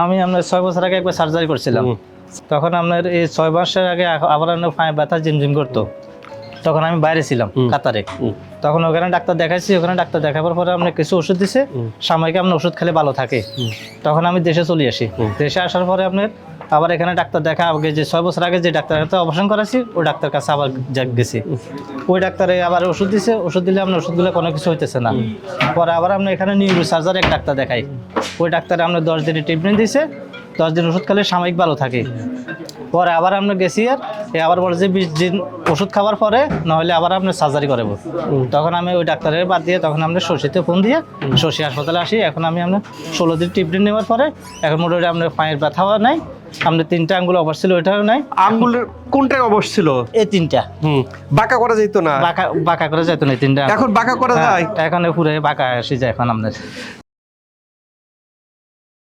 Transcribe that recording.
আমি আপনার ছয় বছর আগে একবার সার্জারি করছিলাম। তখন আপনার এই ছয় মাসের আগে আবার পায়ে ব্যথা জিমঝিম করতো। তখন আমি বাইরে ছিলাম কাতারে। তখন ওখানে ডাক্তার দেখাইছি ওখানে ডাক্তার দেখাবার পরে আপনার কিছু ওষুধ দিছে। সাময়িক আপনার ওষুধ খেলে ভালো থাকে। তখন আমি দেশে চলে আসি। দেশে আসার পরে আপনার আবার এখানে ডাক্তার দেখা আগে যে ছয় বছর আগে যে ডাক্তার কাছে অপারেশন করাছি ওই ডাক্তার কাছে আবার গেছি। ওই ডাক্তারে আবার ওষুধ দিছে, ওষুধ দিলে আপনার ওষুধগুলো কোনো কিছু হইতেছে না। পরে আবার আমরা এখানে নিউরো সার্জার এক ডাক্তার দেখাই। ওই ডাক্তারে আপনার দশ দিনের ট্রিটমেন্ট দিছে, দশ দিন ওষুধ খেলে সাময়িক ভালো থাকে। পরে আবার আমরা গেছি আর আবার বলে যে বিশ দিন ওষুধ খাওয়ার পরে নাহলে আবার আপনার সার্জারি করাবো। তখন আমি ওই ডাক্তারের বাদ দিয়ে তখন আমরা শশীতে ফোন দিয়ে শশী হাসপাতালে আসি। এখন আমি আপনার ষোলো দিন ট্রিটমেন্ট নেওয়ার পরে এখন মোটামুটি আপনার পায়ের ব্যথাও নাই আপনার তিনটা আঙ্গুল অবশ ছিল ওটাও নাই। আঙ্গুলের কোনটায় অবশ ছিল? এই তিনটা। হুম। বাঁকা করা যেত না? বাঁকা বাঁকা করা যেত না তিনটা। এখন বাঁকা করা হ্যাঁ, যায়? এখন পুরো বাঁকা আসি যায় এখন আপনার